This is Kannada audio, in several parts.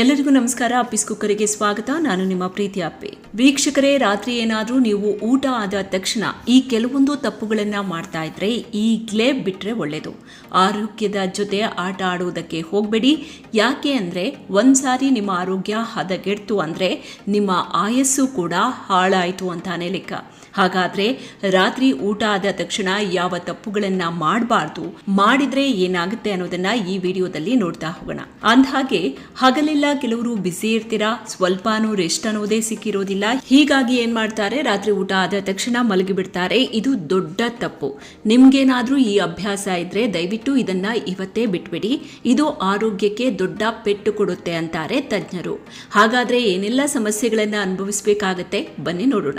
ಎಲ್ಲರಿಗೂ ನಮಸ್ಕಾರ. ಅಪ್ಪಿಸ್ ಕುಕ್ಕರಿಗೆ ಸ್ವಾಗತ. ನಾನು ನಿಮ್ಮ ಪ್ರೀತಿ ಅಪ್ಪಿ. ವೀಕ್ಷಕರೇ, ರಾತ್ರಿ ಏನಾದ್ರೂ ನೀವು ಊಟ ಆದ ತಕ್ಷಣ ಈ ಕೆಲವೊಂದು ತಪ್ಪುಗಳನ್ನ ಮಾಡ್ತಾ ಇದ್ರೆ ಈಗಲೇ ಬಿಟ್ರೆ ಒಳ್ಳೇದು. ಆರೋಗ್ಯದ ಜೊತೆ ಆಟ ಆಡುವುದಕ್ಕೆ ಹೋಗಬೇಡಿ. ಯಾಕೆ ಅಂದ್ರೆ ಒಂದ್ಸಾರಿ ನಿಮ್ಮ ಆರೋಗ್ಯ ಹದಗೆಡ್ತು ಅಂದ್ರೆ ನಿಮ್ಮ ಆಯಸ್ಸು ಕೂಡ ಹಾಳಾಯಿತು ಅಂತಾನೆ ಲೆಕ್ಕ. ಹಾಗಾದ್ರೆ ರಾತ್ರಿ ಊಟ ಆದ ತಕ್ಷಣ ಯಾವ ತಪ್ಪುಗಳನ್ನ ಮಾಡಬಾರ್ದು, ಮಾಡಿದ್ರೆ ಏನಾಗುತ್ತೆ ಅನ್ನೋದನ್ನ ಈ ವಿಡಿಯೋದಲ್ಲಿ ನೋಡ್ತಾ ಹೋಗೋಣ. ಅಂದಹಾಗೆ, ಹಗಲೆಲ್ಲ ಕೆಲವರು ಬಿಸಿ ಇರ್ತೀರಾ? ಸ್ವಲ್ಪನೂ ರೆಸ್ಟ್ ಅನ್ನೋದೇ ಸಿಕ್ಕಿರೋದಿಲ್ಲ. ಹೀಗಾಗಿ ಏನ್ ಮಾಡ್ತಾರೆ? ರಾತ್ರಿ ಊಟ ಆದ ತಕ್ಷಣ ಮಲಗಿ ಬಿಡ್ತಾರೆ ಇದು ದೊಡ್ಡ ತಪ್ಪು. ನಿಮ್ಗೇನಾದ್ರೂ ಈ ಅಭ್ಯಾಸ ಇದ್ರೆ ದಯವಿಟ್ಟು ಇದನ್ನ ಇವತ್ತೇ ಬಿಟ್ಬಿಡಿ. ಇದು ಆರೋಗ್ಯಕ್ಕೆ ದೊಡ್ಡ ಪೆಟ್ಟು ಕೊಡುತ್ತೆ ಅಂತಾರೆ ತಜ್ಞರು. ಹಾಗಾದ್ರೆ ಏನೆಲ್ಲ ಸಮಸ್ಯೆಗಳನ್ನ ಅನುಭವಿಸಬೇಕಾಗತ್ತೆ? ಬನ್ನಿ ನೋಡೋಣ.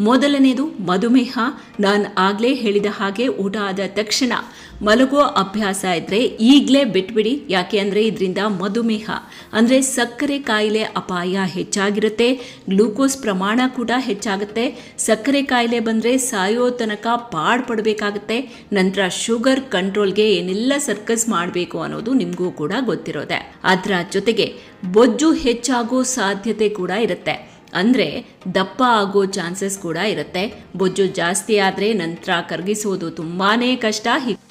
ಮೊದಲನೇದು ಮಧುಮೇಹ. ನಾನು ಆಗ್ಲೇ ಹೇಳಿದ ಹಾಗೆ ಊಟ ಆದ ತಕ್ಷಣ ಮಲಗೋ ಅಭ್ಯಾಸ ಇದ್ರೆ ಈಗಲೇ ಬಿಟ್ಬಿಡಿ. ಯಾಕೆ ಅಂದ್ರೆ ಇದರಿಂದ ಮಧುಮೇಹ. ಅಂದ್ರೆ ಸಕ್ಕರೆ ಕಾಯಿಲೆ ಅಪಾಯ ಹೆಚ್ಚಾಗಿರುತ್ತೆ, ಗ್ಲೂಕೋಸ್ ಪ್ರಮಾಣ ಕೂಡ ಹೆಚ್ಚಾಗುತ್ತೆ. ಸಕ್ಕರೆ ಕಾಯಿಲೆ ಬಂದ್ರೆ ಸಾಯೋ ತನಕ ಪಾಡ್ ಪಡಬೇಕಾಗುತ್ತೆ ನಂತರ ಶುಗರ್ ಕಂಟ್ರೋಲ್ಗೆ ಏನೆಲ್ಲ ಸರ್ಕಸ್ ಮಾಡಬೇಕು ಅನ್ನೋದು ನಿಮಗೂ ಕೂಡ ಗೊತ್ತಿರೋದೆ. ಅದರ ಜೊತೆಗೆ ಬೊಜ್ಜು ಹೆಚ್ಚಾಗೋ ಸಾಧ್ಯತೆ ಕೂಡ ಇರುತ್ತೆ. ಅಂದರೆ ದಪ್ಪ ಆಗೋ ಚಾನ್ಸಸ್ ಕೂಡ ಇರುತ್ತೆ. ಬೊಜ್ಜು ಜಾಸ್ತಿ ಆದರೆ ನಂತರ ಕರಗಿಸೋದು ತುಂಬಾ ಕಷ್ಟ.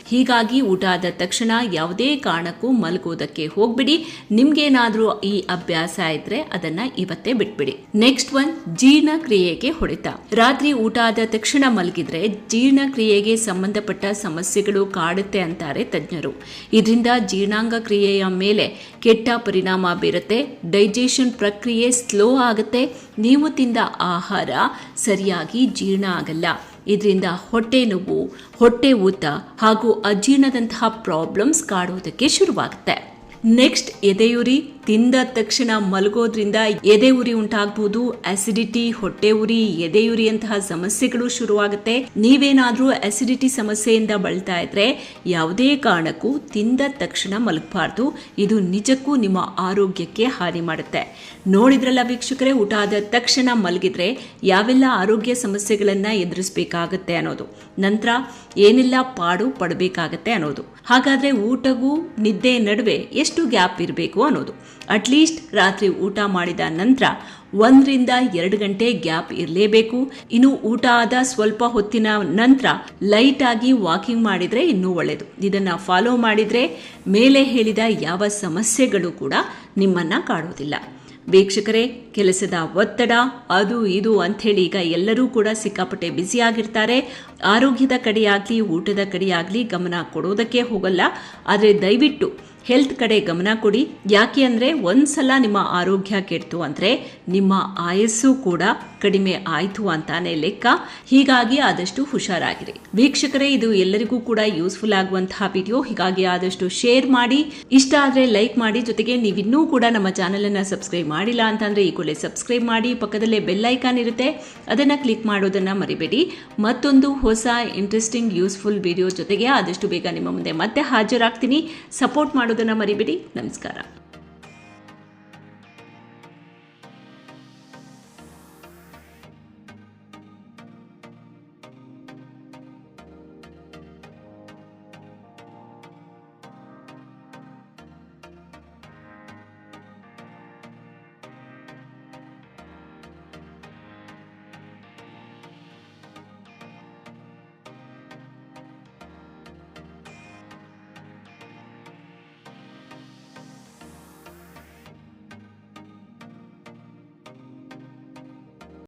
ಹೀಗಾಗಿ ಊಟ ಆದ ತಕ್ಷಣ ಯಾವುದೇ ಕಾರಣಕ್ಕೂ ಮಲಗೋದಕ್ಕೆ ಹೋಗ್ಬಿಡಿ. ನಿಮ್ಗೇನಾದರೂ ಈ ಅಭ್ಯಾಸ ಇದ್ರೆ ಅದನ್ನ ಇವತ್ತೇ ಬಿಟ್ಬಿಡಿ. ನೆಕ್ಸ್ಟ್ ಒನ್ ಜೀರ್ಣಕ್ರಿಯೆಗೆ ಹೊಡೆತ. ರಾತ್ರಿ ಊಟ ಆದ ತಕ್ಷಣ ಮಲಗಿದ್ರೆ ಜೀರ್ಣಕ್ರಿಯೆಗೆ ಸಂಬಂಧಪಟ್ಟ ಸಮಸ್ಯೆಗಳು ಕಾಡುತ್ತೆ ಅಂತಾರೆ ತಜ್ಞರು. ಇದರಿಂದ ಜೀರ್ಣಾಂಗ ಕ್ರಿಯೆಯ ಮೇಲೆ ಕೆಟ್ಟ ಪರಿಣಾಮ ಬೀರುತ್ತೆ. ಡೈಜೆಷನ್ ಪ್ರಕ್ರಿಯೆ ಸ್ಲೋ ಆಗುತ್ತೆ. ನೀವು ತಿಂದ ಆಹಾರ ಸರಿಯಾಗಿ ಜೀರ್ಣ ಆಗಲ್ಲ. ಇದರಿಂದ ಹೊಟ್ಟೆ ನೋವು ಹೊಟ್ಟೆ ಊತ ಹಾಗೂ ಅಜೀರ್ಣದಂತಹ ಪ್ರಾಬ್ಲಮ್ಸ್ ಕಾಡುವುದಕ್ಕೆ ಶುರುವಾಗುತ್ತೆ. ನೆಕ್ಸ್ಟ್ ಎದೆಯುರಿ ತಿಂದ ತಕ್ಷಣ ಮಲಗೋದ್ರಿಂದ ಎದೆ ಉರಿ ಉಂಟಾಗಬಹುದು ಅಸಿಡಿಟಿ ಹೊಟ್ಟೆ ಉರಿ ಎದೆಯುರಿ ಅಂತಹ ಸಮಸ್ಯೆಗಳು ಶುರುವಾಗುತ್ತೆ. ನೀವೇನಾದ್ರೂ ಅಸಿಡಿಟಿ ಸಮಸ್ಯೆಯಿಂದ ಬಳಲ್ತಾ ಇದ್ರೆ ಯಾವುದೇ ಕಾರಣಕ್ಕೂ ತಿಂದ ತಕ್ಷಣ ಮಲಗಬಾರ್ದು. ಇದು ನಿಜಕ್ಕೂ ನಿಮ್ಮ ಆರೋಗ್ಯಕ್ಕೆ ಹಾನಿ ಮಾಡುತ್ತೆ. ನೋಡಿದ್ರಲ್ಲ ವೀಕ್ಷಕರೇ, ಊಟ ಆದ ತಕ್ಷಣ ಮಲಗಿದ್ರೆ ಯಾವೆಲ್ಲ ಆರೋಗ್ಯ ಸಮಸ್ಯೆಗಳನ್ನ ಎದುರಿಸಬೇಕಾಗತ್ತೆ ಅನ್ನೋದು. ನಂತರ ಏನೆಲ್ಲ ಪಾಡು ಪಡಬೇಕಾಗತ್ತೆ ಅನ್ನೋದು. ಹಾಗಾದ್ರೆ ಊಟಗೂ ನಿದ್ದೆ ನಡುವೆ ಎಷ್ಟು ಗ್ಯಾಪ್ ಇರಬೇಕು ಅನ್ನೋದು. ಅಟ್ಲೀಸ್ಟ್ ರಾತ್ರಿ ಊಟ ಮಾಡಿದ ನಂತರ ಒಂದರಿಂದ ಎರಡು ಗಂಟೆ ಗ್ಯಾಪ್ ಇರಲೇಬೇಕು. ಇನ್ನು ಊಟ ಆದ ಸ್ವಲ್ಪ ಹೊತ್ತಿನ ನಂತರ ಲೈಟ್ ಆಗಿ ವಾಕಿಂಗ್ ಮಾಡಿದರೆ ಇನ್ನೂ ಒಳ್ಳೆಯದು ಇದನ್ನು ಫಾಲೋ ಮಾಡಿದರೆ ಮೇಲೆ ಹೇಳಿದ ಯಾವ ಸಮಸ್ಯೆಗಳು ಕೂಡ ನಿಮ್ಮನ್ನು ಕಾಡೋದಿಲ್ಲ. ವೀಕ್ಷಕರೇ, ಕೆಲಸದ ಒತ್ತಡ, ಅದು ಇದು ಅಂಥೇಳಿ ಈಗ ಎಲ್ಲರೂ ಕೂಡ ಸಿಕ್ಕಾಪಟ್ಟೆ ಬ್ಯುಸಿಯಾಗಿರ್ತಾರೆ ಆರೋಗ್ಯದ ಕಡೆಯಾಗಲಿ, ಊಟದ ಕಡೆಯಾಗಲಿ ಗಮನ ಕೊಡೋದಕ್ಕೆ ಹೋಗಲ್ಲ. ಆದರೆ ದಯವಿಟ್ಟು ಹೆಲ್ತ್ ಕಡೆ ಗಮನ ಕೊಡಿ. ಯಾಕೆ ಅಂದರೆ ಒಂದ್ಸಲ ನಿಮ್ಮ ಆರೋಗ್ಯ ಕೆಡ್ತು ಅಂದರೆ ನಿಮ್ಮ ಆಯಸ್ಸು ಕೂಡ ಕಡಿಮೆ ಆಯಿತು ಅಂತಾನೆ ಲೆಕ್ಕ. ಹೀಗಾಗಿ ಆದಷ್ಟು ಹುಷಾರಾಗಿರಿ. ವೀಕ್ಷಕರೇ, ಇದು ಎಲ್ಲರಿಗೂ ಕೂಡ ಯೂಸ್ಫುಲ್ ಆಗುವಂತಹ ವಿಡಿಯೋ ಹೀಗಾಗಿ ಆದಷ್ಟು ಶೇರ್ ಮಾಡಿ. ಇಷ್ಟ ಆದರೆ ಲೈಕ್ ಮಾಡಿ. ಜೊತೆಗೆ ನೀವಿನ್ನೂ ಕೂಡ ನಮ್ಮ ಚಾನೆಲ್ ಅನ್ನ ಸಬ್ಸ್ಕ್ರೈಬ್ ಮಾಡಿಲ್ಲ ಅಂತಂದ್ರೆ ಈ ಕೂಡಲೇ ಸಬ್ಸ್ಕ್ರೈಬ್ ಮಾಡಿ. ಪಕ್ಕದಲ್ಲೇ ಬೆಲ್ ಐಕಾನ್ ಇರುತ್ತೆ. ಅದನ್ನ ಕ್ಲಿಕ್ ಮಾಡೋದನ್ನ ಮರಿಬೇಡಿ. ಮತ್ತೊಂದು ಹೊಸ ಇಂಟ್ರೆಸ್ಟಿಂಗ್ ಯೂಸ್ಫುಲ್ ವಿಡಿಯೋ ಜೊತೆಗೆ ಆದಷ್ಟು ಬೇಗ ನಿಮ್ಮ ಮುಂದೆ ಮತ್ತೆ ಹಾಜರಾಗ್ತೀನಿ. ಸಪೋರ್ಟ್ ಮಾಡೋದನ್ನ ಮರಿಬಿಡಿ. ನಮಸ್ಕಾರ.